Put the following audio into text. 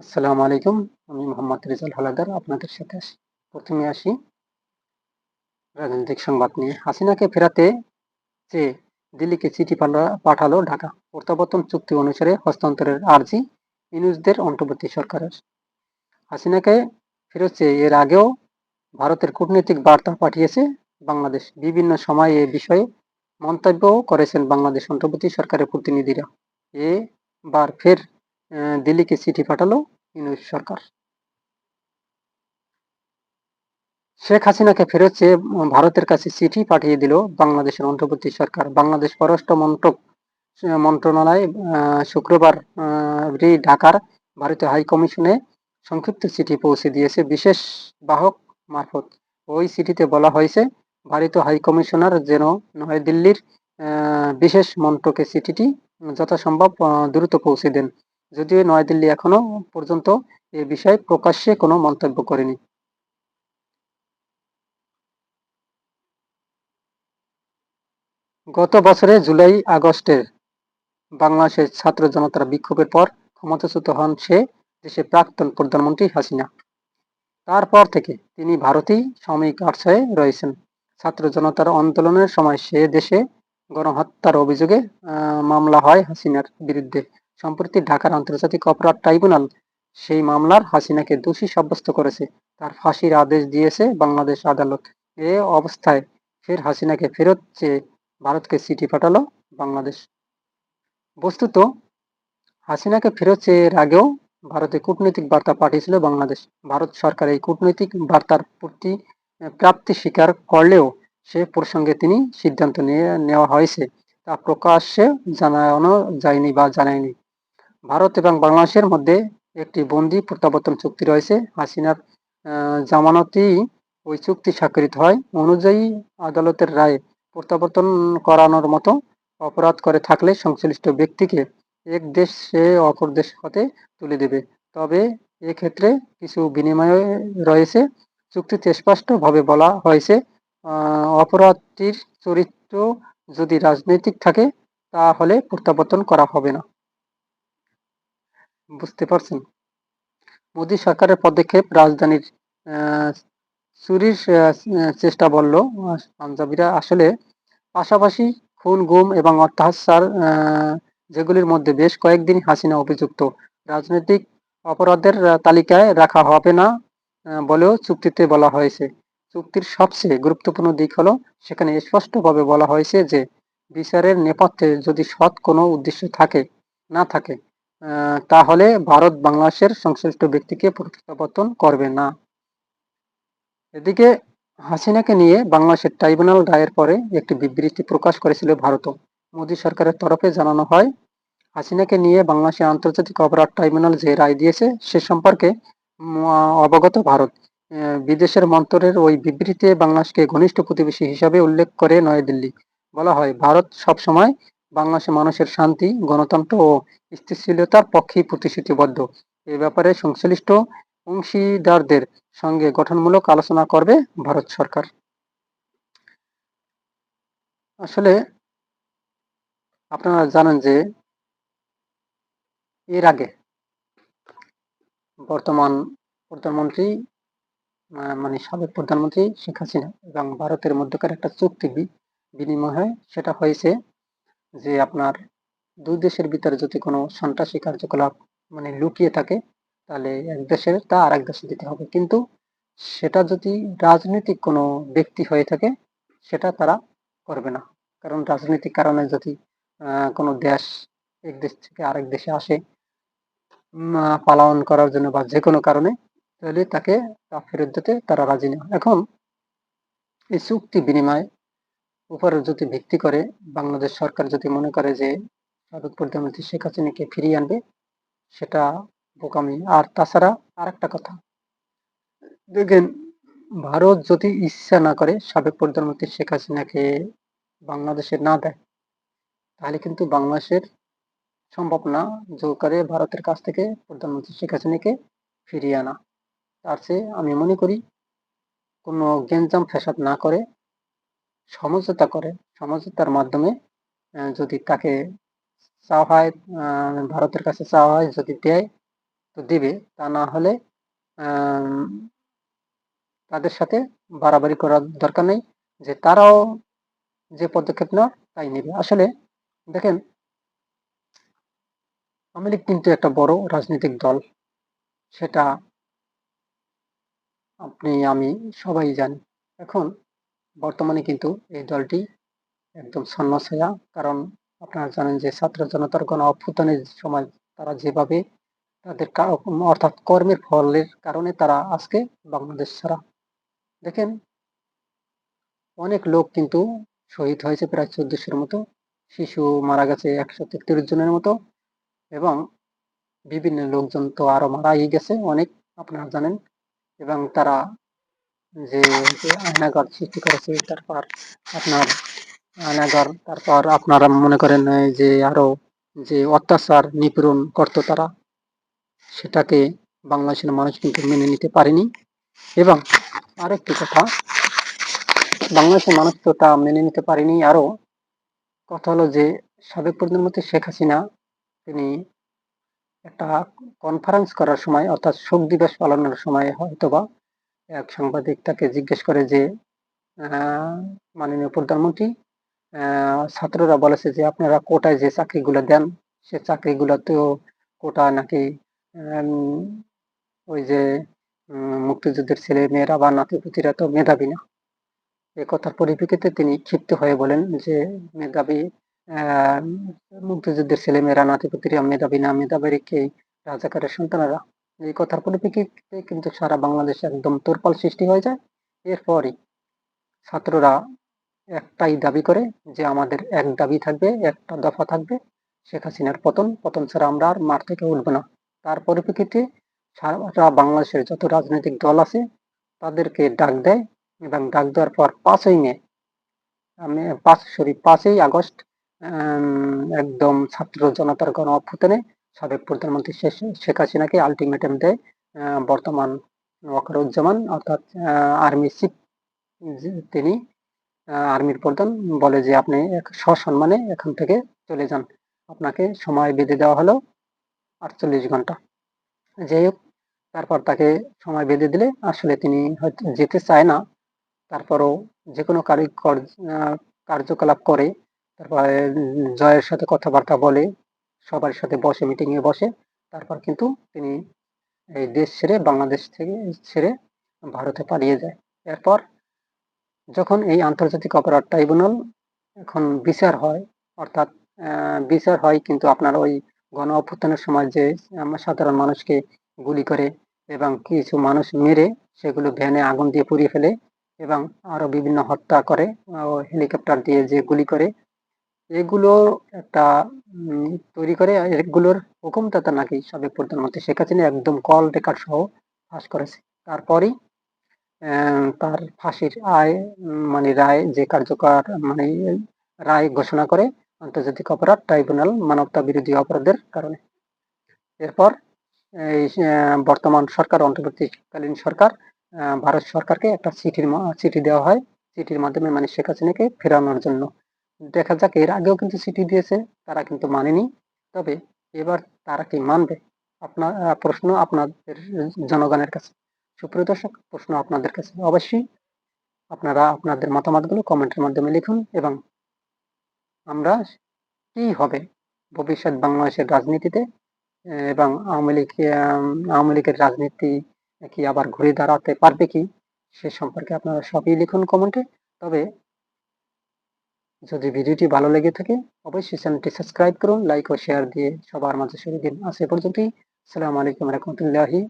আসসালামু আলাইকুম। আমি মোহাম্মদ রেজাল হালাদার আপনাদের সাথে প্রথমে আসি। রাজনৈতিক সংবাদ নিয়ে। হাসিনাকে ফেরাতে যে দিল্লিকে চিঠি পাঠালো ঢাকা। প্রত্যাবর্তন চুক্তি অনুসারে হস্তান্তরের আর্জি ইনুজদের অন্তর্বর্তী সরকারের। হাসিনাকে ফেরত চেয়ে এর আগেও ভারতের কূটনৈতিক বার্তা পাঠিয়েছে বাংলাদেশ। বিভিন্ন সময়ে এ বিষয়ে মন্তব্যও করেছেন বাংলাদেশ অন্তর্বর্তী সরকারের প্রতিনিধিরা। এবার ফের আহ, দিল্লিকে চিঠি পাঠালো ইউনুস সরকার। শেখ হাসিনাকে ফেরত চেয়ে ভারতের কাছে চিঠি পাঠিয়ে দিল বাংলাদেশের অন্তর্বর্তী সরকার। বাংলাদেশ পররাষ্ট্র মন্ত্রক মন্ত্রণালয় শুক্রবার ঢাকার ভারতীয় হাই কমিশনে সংক্ষিপ্ত চিঠি পৌঁছে দিয়েছে। বিশেষ বাহক মারফত ওই চিঠিতে বলা হয়েছে, ভারতীয় হাইকমিশনার যেন নয়াদিল্লির বিশেষ মন্ত্রকে চিঠিটি যথাসম্ভব দ্রুত পৌঁছে দেন। যদিও নয়াদিল্লি এখনও পর্যন্ত এ বিষয়ে প্রকাশ্যে কোনো মন্তব্য করেনি। গত বছরে জুলাই আগস্টে বাংলাদেশের ছাত্র জনতার বিক্ষোভের পর ক্ষমতাচ্যুত হন সে দেশের প্রাক্তন প্রধানমন্ত্রী হাসিনা। তারপর থেকে তিনি ভারতেই সাময়িক আশ্রয়ে রয়েছেন। ছাত্র জনতার আন্দোলনের সময় সে দেশে গণহত্যার অভিযোগে মামলা হয় হাসিনার বিরুদ্ধে। সম্প্রতি ঢাকার আন্তর্জাতিক অপরাধ ট্রাইব্যুনাল সেই মামলার হাসিনাকে দোষী সাব্যস্ত করেছে। তার ফাঁসির আদেশ দিয়েছে বাংলাদেশ আদালত। এ অবস্থায় ফের হাসিনাকে ফেরত চেয়ে ভারতকে চিঠি পাঠালো বাংলাদেশ। বস্তুত, হাসিনাকে ফেরত চেয়ে এর আগেও ভারতে কূটনৈতিক বার্তা পাঠিয়েছিল বাংলাদেশ। ভারত সরকার এই কূটনৈতিক বার্তার প্রতি প্রাপ্তি স্বীকার করলেও সে প্রসঙ্গে তিনি সিদ্ধান্ত নিয়ে, নেওয়া হয়েছে। তা প্রকাশ্যে জানানো যায়নি বা জানায়নি। ভারত এবং বাংলাদেশের মধ্যে একটি বন্দি প্রত্যাবর্তন চুক্তি রয়েছে। হাসিনার জামানতেই ওই চুক্তি স্বাক্ষরিত হয়। অনুযায়ী আদালতের রায়ে প্রত্যাবর্তন করানোর মতো অপরাধ করে থাকলে সংশ্লিষ্ট ব্যক্তিকে এক দেশ সে অপর দেশ হতে তুলে দেবে। তবে এক্ষেত্রে কিছু বিনিময় রয়েছে। চুক্তিতে স্পষ্টভাবে বলা হয়েছে অপরাধটির চরিত্র যদি রাজনৈতিক থাকে, তাহলে প্রত্যাবর্তন করা হবে না। বুঝতে পারছেন? মোদী সরকারের পদক্ষেপ রাজধানীর চুরির চেষ্টা বলল পাঞ্জাবিরা। আসলে পাশাপাশি খুন, গুম এবং অত্যাচার যেগুলির মধ্যে বেশ কয়েকদিন হাসিনা অভিযুক্ত। রাজনৈতিক অপরাধের তালিকায় রাখা হবে না বলেও চুক্তিতে বলা হয়েছে। চুক্তির সবচেয়ে গুরুত্বপূর্ণ দিক হলো, সেখানে স্পষ্টভাবে বলা হয়েছে যে বিচারের নেপথ্যে যদি সৎ কোনো উদ্দেশ্য থাকে, না থাকে তাহলে ভারত বাংলাদেশের সংশ্লিষ্ট ব্যক্তিকে প্রত্যাবর্তন করবে না। এদিকে হাসিনাকে নিয়ে বাংলাদেশের ট্রাইব্যুনাল রায়ের পরে একটি বিবৃতি প্রকাশ করেছিল ভারতও। মোদী সরকারের তরফে জানানো হয়, হাসিনাকে নিয়ে বাংলাদেশের আন্তর্জাতিক অপরাধ ট্রাইব্যুনাল যে রায় দিয়েছে, সে সম্পর্কে অবগত ভারত। বিদেশের মন্ত্রের ওই বিবৃতিতে বাংলাদেশকে ঘনিষ্ঠ প্রতিবেশী হিসাবে উল্লেখ করে নয়াদিল্লি। বলা হয়, ভারত সবসময় বাংলাদেশের মানুষের শান্তি, গণতন্ত্র ও স্থিতিশীলতার পক্ষেই প্রতিশ্রুতিবদ্ধ। এ ব্যাপারে সংশ্লিষ্ট অংশীদারদের সঙ্গে গঠনমূলক আলোচনা করবে ভারত সরকার। আসলে আপনারা জানেন যে এর আগে বর্তমান প্রধানমন্ত্রী মানে সাবেক প্রধানমন্ত্রী শেখ হাসিনা এবং ভারতের মধ্যকার একটা চুক্তি বিনিময় হয়, সেটা হয়েছে যে আপনার দুই দেশের ভিতরে যদি কোনো সন্ত্রাসী কার্যকলাপ মানে লুকিয়ে থাকে, তাহলে এক দেশের তা আর এক দেশে দিতে হবে। কিন্তু সেটা যদি রাজনৈতিক কোনো ব্যক্তি হয়ে থাকে, সেটা তারা করবে না। কারণ রাজনৈতিক কারণে যদি কোনো দেশ এক দেশ থেকে আরেক দেশে আসে পালন করার জন্য বা যে কোনো কারণে, তাহলে তাকে তা ফেরত দিতে তারা রাজি না। এখন এই চুক্তি বিনিময় উপর যদি ভিত্তি করে, বাংলাদেশ সরকার যদি মনে করে যে সাবেক প্রধানমন্ত্রী শেখ হাসিনাকে ফিরিয়ে আনবে, সেটা বোকামি। আর তাছাড়া আর একটা কথা, দেখেন, ভারত যদি ইচ্ছা না করে সাবেক প্রধানমন্ত্রী শেখ হাসিনাকে বাংলাদেশে না দেয়, তাহলে কিন্তু বাংলাদেশের সম্ভব না জোর করে ভারতের কাছ থেকে প্রধানমন্ত্রী শেখ হাসিনাকে ফিরিয়ে আনা। তার চেয়ে আমি মনে করি, কোনো গেঞ্জাম ফ্যাসাদ না করে সমঝোতা করে। সমঝোতার মাধ্যমে যদি তাকে চাওয়া হয় ভারতের কাছে চাওয়া হয়, যদি দেয়, তো দিবে। তা না হলে তাদের সাথে বাড়াবাড়ি করার দরকার নেই, যে তারাও যে পদক্ষেপ নেওয়ার তাই নেবে। আসলে দেখেন লীগ কিন্তু একটা বড় রাজনৈতিক দল। সেটা আপনি, আমি সবাই জানি। এখন বর্তমানে কিন্তু এই দলটি একদম ছন্নছায়া কারণ আপনারা জানেন যে ছাত্র জনতার গণ অভ্যুত্থানের সময় তারা যেভাবে তাদের অর্থাৎ কর্মের ফলের কারণে তারা আজকে বাংলাদেশ ছাড়া। দেখেন, অনেক লোক কিন্তু শহীদ হয়েছে প্রায় চোদ্দশোর মতো। শিশু মারা গেছে একশো তেত্রিশ জনের মতো এবং বিভিন্ন লোকজন তো আরও মারাই গেছে অনেক, আপনারা জানেন। এবং তারা যে আয়নাগর সৃষ্টি করেছে, তারপর আপনার আয়নাগর তারপর আপনারা মনে করেন যে আরও যে অত্যাচার, নিপীড়ন করতো তারা, সেটাকে বাংলাদেশের মানুষ কিন্তু মেনে নিতে পারেনি। এবং আরেকটি কথা, বাংলাদেশের মানুষ তো তা মেনে নিতে পারেনি। আরও কথা হলো যে, সাবেক প্রধানমন্ত্রী শেখ হাসিনা, তিনি একটা কনফারেন্স করার সময়, অর্থাৎ শোক দিবস পালনের সময় হয়তোবা এক সাংবাদিক তাকে জিজ্ঞেস করে যে মাননীয় প্রধানমন্ত্রী ছাত্ররা বলেছে যে আপনারা কোটায় যে চাকরিগুলো দেন, সে চাকরিগুলোতেও কোটা নাকি ওই যে মুক্তিযুদ্ধের ছেলে মেয়েরা বা নাতিপুতিরা তো মেধাবী না। এ কথার পরিপ্রেক্ষিতে তিনি ক্ষিপ্ত হয়ে বলেন যে, মেধাবী মুক্তিযুদ্ধের ছেলে মেয়েরা, নাতিপুতিরা মেধাবী না মেধাবী কে? রাজাকারের সন্তানেরা। এই কথার পরিপ্রেক্ষিতে কিন্তু সারা বাংলাদেশে একদম তোরপাল সৃষ্টি হয়ে যায়। এরপরই ছাত্ররা একটাই দাবি করে যে আমাদের এক দাবি থাকবে, একটা দফা থাকবে, শেখ হাসিনার পতন। পতন ছাড়া আমরা আর মাঠ থেকে উঠবো না। তার পরিপ্রেক্ষিতে সারা বাংলাদেশের যত রাজনৈতিক দল আছে, তাদেরকে ডাক দেয় এবং ডাক দেওয়ার পর পাঁচই মে, আমি পাঁচ, সরি, পাঁচই আগস্ট একদম ছাত্র জনতার গণ অভ্যুত্থানে সাবেক প্রধানমন্ত্রী শেখ- হাসিনাকে আলটিমেটাম দেয় বর্তমান ওয়াকারুজ্জামান, অর্থাৎ আর্মি চিফ তিনি আর্মির প্রধান, বলে যে আপনি এক সসম্মানে এখান থেকে চলে যান। আপনাকে সময় বেঁধে দেওয়া হলো আটচল্লিশ ঘণ্টা। যাই হোক, তারপর তাকে সময় বেঁধে দিলে আসলে তিনি হয়তো যেতে চায় না। তারপরও যে কোনো কার্যকলাপ করে, তারপরে জয়ের সাথে কথাবার্তা বলে সবার সাথে বসে মিটিং এ বসে। তারপর কিন্তু তিনি এই দেশ ছেড়ে বাংলাদেশ থেকে ছেড়ে ভারতে পালিয়ে যায়। এরপর যখন এই আন্তর্জাতিক অপরাধ ট্রাইব্যুনাল এখন বিচার হয়, অর্থাৎ বিচার হয় কিন্তু আপনার ওই গণ অভ্যুত্থানের সময় যে সাধারণ মানুষকে গুলি করে এবং কিছু মানুষ মেরে সেগুলো ভ্যানে আগুন দিয়ে পুড়িয়ে ফেলে এবং আরও বিভিন্ন হত্যা করে হেলিকপ্টার দিয়ে যে গুলি করে এগুলো একটা তৈরি করে এগুলোর হুকুমদাতা নাকি সাবেক প্রধানমন্ত্রী শেখ হাসিনা একদম কল রেকর্ড সহ ফাঁস করেছে। তারপরই তার ফাঁসির আয় মানে রায়, যে কার্যকর মানে রায় ঘোষণা করে আন্তর্জাতিক অপরাধ ট্রাইব্যুনাল মানবতা বিরোধী অপরাধের কারণে। এরপর এই বর্তমান সরকার, অন্তর্বর্তীকালীন সরকার ভারত সরকারকে একটা চিঠির চিঠি দেওয়া হয়। চিঠির মাধ্যমে মানে শেখ হাসিনাকে ফেরানোর জন্য। দেখা যাক, এর আগেও কিন্তু চিঠি দিয়েছে, তারা কিন্তু মানেনি। তবে এবার তারা কি মানবে? আপনার প্রশ্ন আপনাদের জনগণের কাছে। সুপ্রিয় দর্শক, প্রশ্ন আপনাদের কাছে অবশ্যই। আপনারা আপনাদের মতামতগুলো কমেন্টের মাধ্যমে লিখুন এবং আমরা কি হবে ভবিষ্যৎ বাংলাদেশের রাজনীতিতে? এবং আওয়ামী লীগ আওয়ামী লীগের রাজনীতি কি আবার ঘুরে দাঁড়াতে পারবে কি? সে সম্পর্কে আপনারা সবই লিখুন কমেন্টে। তবে যদি ভিডিওটি ভালো লেগে থাকে, অবশ্যই চ্যানেলটি সাবস্ক্রাইব করুন, লাইক ও শেয়ার দিয়ে সবার মাঝে সরিয়ে দিন। আজ পর্যন্তই। আসসালামু আলাইকুম রহমতুল্লাহি